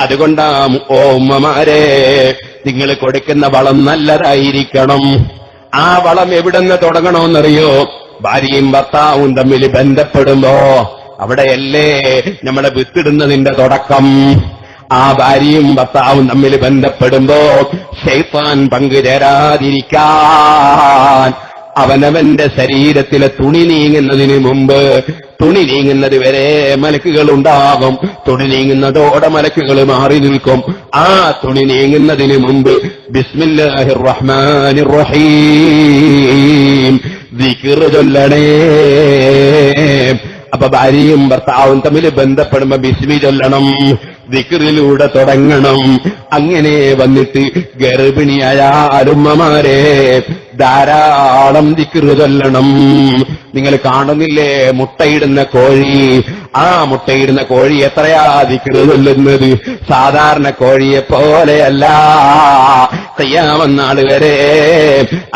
അതുകൊണ്ടാ ഓമ്മമാരെ നിങ്ങൾ കൊടുക്കുന്ന വളം നല്ലതായിരിക്കണം. ആ വളം എവിടെന്ന് തുടങ്ങണമെന്നറിയോ ഭാര്യയും ഭർത്താവും തമ്മിൽ ബന്ധപ്പെടുമ്പോ അവിടെയല്ലേ നമ്മളെ വിത്തിടുന്നതിന്റെ തുടക്കം. ആ ഭാര്യയും ഭർത്താവും തമ്മിൽ ബന്ധപ്പെടുമ്പോ ഷെയ്ഫാൻ പങ്കുചേരാതിരിക്കാൻ അവനവന്റെ ശരീരത്തിലെ തുണി നീങ്ങുന്നതിന് മുമ്പ് തുണി നീങ്ങുന്നത് വരെ മലക്കുകൾ ഉണ്ടാകും തുണി നീങ്ങുന്നതോടെ മലക്കുകൾ മാറി നിൽക്കും. ആ തുണി നീങ്ങുന്നതിന് മുമ്പ് ബിസ്മില്ലാഹിർ റഹ്മാനിർ റഹീം ദിക്ർ ചൊല്ലണേ. അപ്പൊ ഭാര്യയും ഭർത്താവും തമ്മിൽ ബന്ധപ്പെടുമ്പോ ബിസ്മി ചൊല്ലണം ദിക്റിലൂടെ തുടങ്ങണം. അങ്ങനെ വന്നിട്ട് ഗർഭിണിയായ അരുമ്മമാരെ ധാരാളം ദിക്കൃതല്ലണം ചൊല്ലണം. നിങ്ങൾ കാണുന്നില്ലേ മുട്ടയിടുന്ന കോഴി? ആ മുട്ടയിടുന്ന കോഴി എത്രയാ ദിക്കൃതല്ലുന്നത് ചൊല്ലുന്നത്? സാധാരണ കോഴിയെ പോലെയല്ല ചെയ്യാമെന്നാൾ വരെ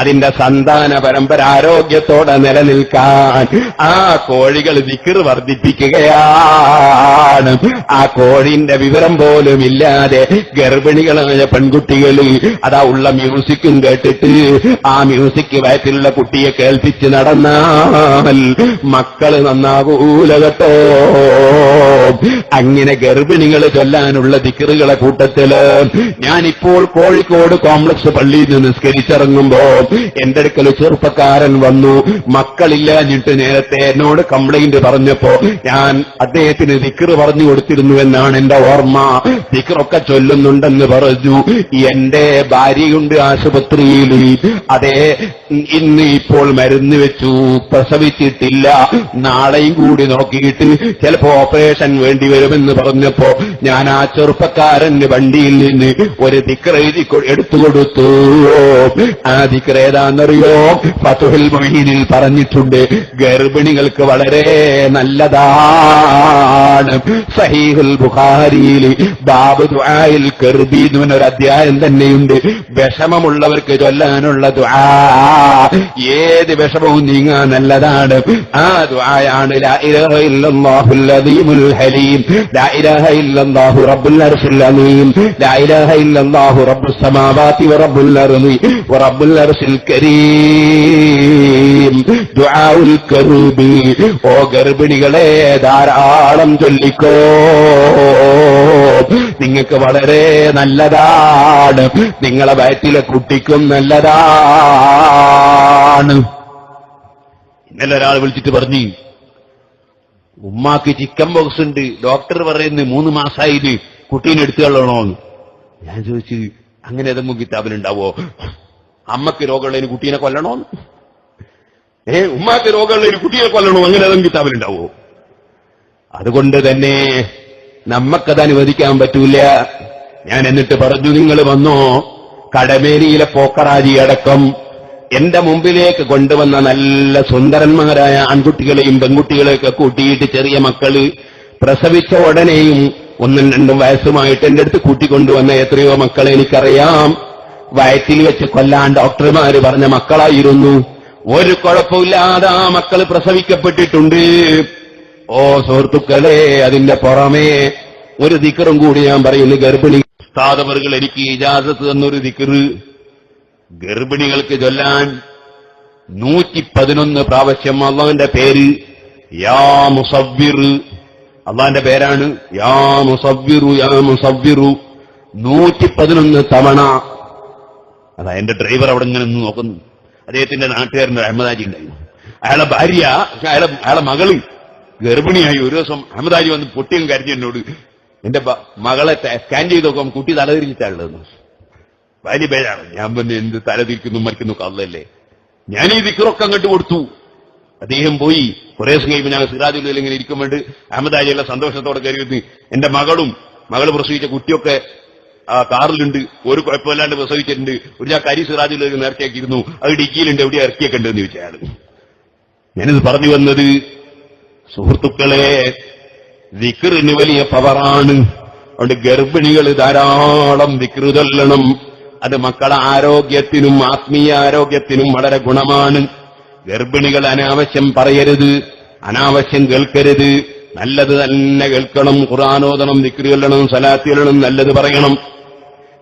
അതിന്റെ സന്താന പരമ്പര ആരോഗ്യത്തോടെ നിലനിൽക്കാൻ ആ കോഴികൾ ദിക്ർ വർദ്ധിപ്പിക്കുകയാണ്. ആ കോഴിന്റെ വിവരം പോലും ഇല്ലാതെ ഗർഭിണികളായ പെൺകുട്ടികൾ അതാ ഉള്ള മ്യൂസിക്കും കേട്ടിട്ട് ആ മ്യൂസിക് വയറ്റിലുള്ള കുട്ടിയെ കേൾപ്പിച്ച് നടന്നാൽ മക്കൾ നന്നാകൂല കേട്ടോ. അങ്ങനെ ഗർഭിണികൾ ചൊല്ലാനുള്ള ദിക്കറുകളെ കൂട്ടത്തിൽ ഞാനിപ്പോൾ കോഴിക്കോട് കോംപ്ലക്സ് പള്ളിയിൽ നിന്ന് നിസ്കരിച്ചിറങ്ങുമ്പോ എന്റെ അടുക്കൽ ചെറുപ്പക്കാരൻ വന്നു. മക്കളില്ലാഞ്ഞിട്ട് നേരത്തെ എന്നോട് കംപ്ലൈന്റ് പറഞ്ഞപ്പോ ഞാൻ അദ്ദേഹത്തിന് ദിക്കറ് പറഞ്ഞു കൊടുത്തിരുന്നു എന്നാണ് എന്റെ ഓർമ്മ. ദിക്കറൊക്കെ ചൊല്ലുന്നുണ്ടെന്ന് പറഞ്ഞു. എന്റെ ഭാര്യയുണ്ട് ആശുപത്രിയിൽ. അതെ ഇന്ന് ഇപ്പോൾ മരുന്ന് വെച്ചു. പ്രസവിച്ചിട്ടില്ല. നാളെയും കൂടി നോക്കിയിട്ട് ചിലപ്പോ ഓപ്പറേഷൻ വേണ്ടി വരുമെന്ന് പറഞ്ഞപ്പോ ഞാൻ ആ ചെറുപ്പക്കാരന്റെ വണ്ടിയിൽ നിന്ന് ഒരു ദിക്കർ എഴുതി എടുത്തു കൊടുത്തു ആ ദിക്കർ ഏതാണെന്നറിയോ ഫതുഹിൽ മൊഹീനിൽ പറഞ്ഞിട്ടുണ്ട് ഗർഭിണികൾക്ക് വളരെ നല്ലതാണ്. സഹീഹുൽ ബുഖാരിയിൽ ബാബു ദുആയിൽ കർബി എന്നൊരു അധ്യായം തന്നെയുണ്ട്. വിഷമമുള്ളവർക്ക് ചൊല്ലാനുള്ള ദുആ. ഏത് വിഷമവും നീങ്ങാൻ നല്ലതാണ്. ആ ദുആയാണ് ലാ ഇലാഹ ഇല്ലല്ലാഹുൽ അദീമുൽ ഹലീം. ലാ ഇലാഹ ഇല്ലല്ലാഹു റബ്ബുൽ അർശിൽ അലീം. ലാ ഇലാഹ ഇല്ലല്ലാഹു റബ്ബുസ് വറബ്ബുൽ അർളി വറബ്ബുൽ അർശിൽ കരീം ദുആഉൽ കറൂബി ഓ ഗർഭിണികളെ ധാരാളം ചൊല്ലിക്കോ. നിങ്ങൾക്ക് വളരെ നല്ലതാണ്. നിങ്ങളെ വയറ്റിലെ കുട്ടിക്കും നല്ലതാണ്. ഇന്നലെ ഒരാൾ വിളിച്ചിട്ട് പറഞ്ഞു ഉമ്മാക്ക് ചിക്കൻ ബോക്സ് ഉണ്ട്. ഡോക്ടർ പറയുന്നു മൂന്ന് മാസമായിട്ട് കുട്ടീനെ എടുത്തു കളയണോന്ന് ഞാൻ ചോദിച്ചു അങ്ങനെ ഏതെങ്കിലും കിതാബിലുണ്ടാവോ? അമ്മയ്ക്ക് രോഗമുള്ള ഒരു കുട്ടീനെ കൊല്ലണോ ഏ ഉമ്മാക്ക് ഒരു കുട്ടിയെ കൊല്ലണോ? അങ്ങനെ ഏതെങ്കിലും കിതാബിലുണ്ടാവോ? അതുകൊണ്ട് തന്നെ നമ്മക്കത് അനുവദിക്കാൻ പറ്റൂല. ഞാൻ എന്നിട്ട് പറഞ്ഞു നിങ്ങൾ വന്നോ? കടമേരിയിലെ പോക്കറാജി അടക്കം എന്റെ മുമ്പിലേക്ക് കൊണ്ടുവന്ന നല്ല സുന്ദരന്മാരായ ആൺകുട്ടികളെയും പെൺകുട്ടികളെയൊക്കെ കൂട്ടിയിട്ട് ചെറിയ മക്കൾ പ്രസവിച്ച ഉടനെയും ഒന്നും രണ്ടും വയസ്സുമായിട്ട് എന്റെ അടുത്ത് കൂട്ടിക്കൊണ്ടുവന്ന എത്രയോ മക്കളെ എനിക്കറിയാം. വയറ്റിൽ വെച്ച് കൊല്ലാൻ ഡോക്ടർമാര് പറഞ്ഞ മക്കളായിരുന്നു. ഒരു കുഴപ്പമില്ലാതെ ആ മക്കൾ പ്രസവിക്കപ്പെട്ടിട്ടുണ്ട്. ഓ സുഹൃത്തുക്കളെ അതിന്റെ പുറമേ ഒരു ദിക്കറും കൂടി ഞാൻ പറയുന്നു ഗർഭിണി സ്ഥാപകർ എനിക്ക് ഇജാസത്ത് തന്നൊരു ദിക്കറ്. ഗർഭിണികൾക്ക് ചൊല്ലാൻ നൂറ്റി പതിനൊന്ന് പ്രാവശ്യം അള്ളാന്റെ പേര് യാ മുസവിർ അള്ളാന്റെ പേരാണ് യാ മുസവ്വിറു യാ മുസവ്വിറു. നൂറ്റി പതിനൊന്ന് തവണ അതാ എന്റെ ഡ്രൈവർ അവിടെ ഇങ്ങനെ നിന്ന് നോക്കുന്നു. അദ്ദേഹത്തിന്റെ നാട്ടുകാരൻ അഹമ്മദാജി ഉണ്ടായിരുന്നു. അയാളെ ഭാര്യ അയാളെ അയാളെ മകൾ ഗർഭിണിയായി ഒരു ദിവസം അഹമ്മദാജി വന്ന് പൊട്ടിയും കരഞ്ഞു എന്നോട് എന്റെ മകളെ സ്കാൻ ചെയ്ത് നോക്കാം കുട്ടി തലതിരിച്ചിട്ടാണുള്ളത് ഭാര്യ പേരാണ്. ഞാൻ പിന്നെ എന്ത് തലതിരിക്കുന്നു മരിക്കുന്നു കള്ളല്ലേ. ഞാൻ ഈ വിക്രൊക്കെ അങ്ങോട്ട് കൊടുത്തു. അദ്ദേഹം പോയി കുറെ കഴിയുമ്പോൾ ഞങ്ങൾ സിറാജുൽ ഇങ്ങനെ ഇരിക്കുമ്പോൾ അഹമ്മദാജിയുള്ള സന്തോഷത്തോടെ കയറി എന്റെ മകളും മകൾ പ്രസവിച്ച കുട്ടിയൊക്കെ ആ കാറിലുണ്ട്. ഒരു കുഴപ്പമില്ലാണ്ട് പ്രസവിച്ചിട്ടുണ്ട്. ഒരു ഞാൻ കരി സിറാജുൽ നേർച്ചയാക്കിയിരുന്നു. അത് ഡിക്കിയിലുണ്ട്. എവിടെ ഇറക്കിയൊക്കെ ഉണ്ടെന്ന് ചോദിച്ച അയാൾ ഞാനിത് പറഞ്ഞു വന്നത് സുഹൃത്തുക്കളെ വിക്റിന് വലിയ പവറാണ്. അതുകൊണ്ട് ഗർഭിണികൾ ധാരാളം വിക്റ് ചൊല്ലണം. അത് മക്കളെ ആരോഗ്യത്തിനും ആത്മീയ ആരോഗ്യത്തിനും വളരെ ഗുണമാണ്. ഗർഭിണികൾ അനാവശ്യം പറയരുത് അനാവശ്യം കേൾക്കരുത്. നല്ലത് തന്നെ കേൾക്കണം ഖുറാനോദണം നിക്രിയൊല്ലണം സലാത്തിയൊല്ലണം നല്ലത് പറയണം.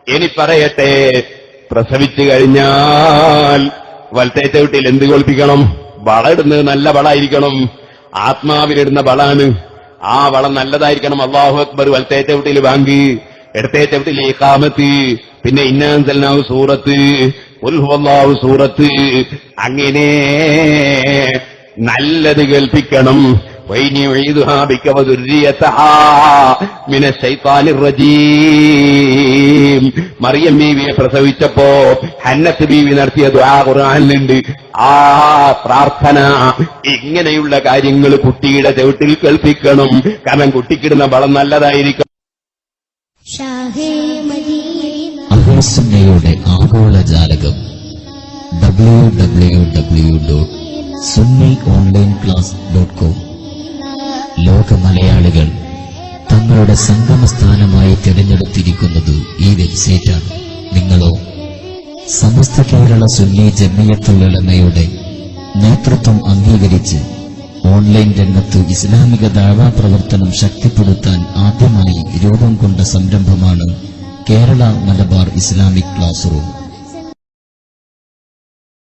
ഇനി പറയട്ടെ പ്രസവിച്ചു കഴിഞ്ഞാൽ വലത്തേറ്റ വീട്ടിൽ എന്ത് കേൾപ്പിക്കണം? വള ഇടുന്നത് നല്ല വളായിരിക്കണം. ആത്മാവിലിടുന്ന വളാണ്. ആ വളം നല്ലതായിരിക്കണം. അള്ളാഹു അക്ബർ വലത്തേറ്റ വീട്ടിൽ വാങ്ങി ഇടത്തേറ്റ വീട്ടിൽ ഏകാമത്ത് പിന്നെ ഇന്നാന്തൽനാവ് സൂറത്ത്. ഉൽഹുവല്ലാവ് സൂറത്ത്. അങ്ങനെ നല്ലത് കേൾപ്പിക്കണം. മറിയം ബീവിയെ പ്രസവിച്ചപ്പോ ഹന്നത്ത് ബീവി നടത്തിയ ദ്വാ ഖുറാനിലുണ്ട് ആ പ്രാർത്ഥന ഇങ്ങനെയുള്ള കാര്യങ്ങൾ കുട്ടിയുടെ ചവിട്ടിൽ കേൾപ്പിക്കണം. കാരണം കുട്ടിക്കിടുന്ന ബളം നല്ലതായിരിക്കണം ഷാഹേ മദീന. അഹോസുന്നയുടെ ആഗോള ജാലകം W W W dot Sunni online class dot com ലോക മലയാളികൾ തങ്ങളുടെ സംഗമസ്ഥാനമായി തിരഞ്ഞെടുത്തിരിക്കുന്നത് ഈ വെബ്സൈറ്റാണ്. നിങ്ങളോ? സമസ്ത കേരള സുന്നി ജമിയത്തുലമയുടെ നേതൃത്വം അംഗീകരിച്ച് ഓൺലൈൻ രംഗത്ത് ഇസ്ലാമിക ദാവാ പ്രവർത്തനം ശക്തിപ്പെടുത്താൻ ആദ്യമായി രൂപം കൊണ്ട സംരംഭമാണ് Kerala Malabar Islamic class room.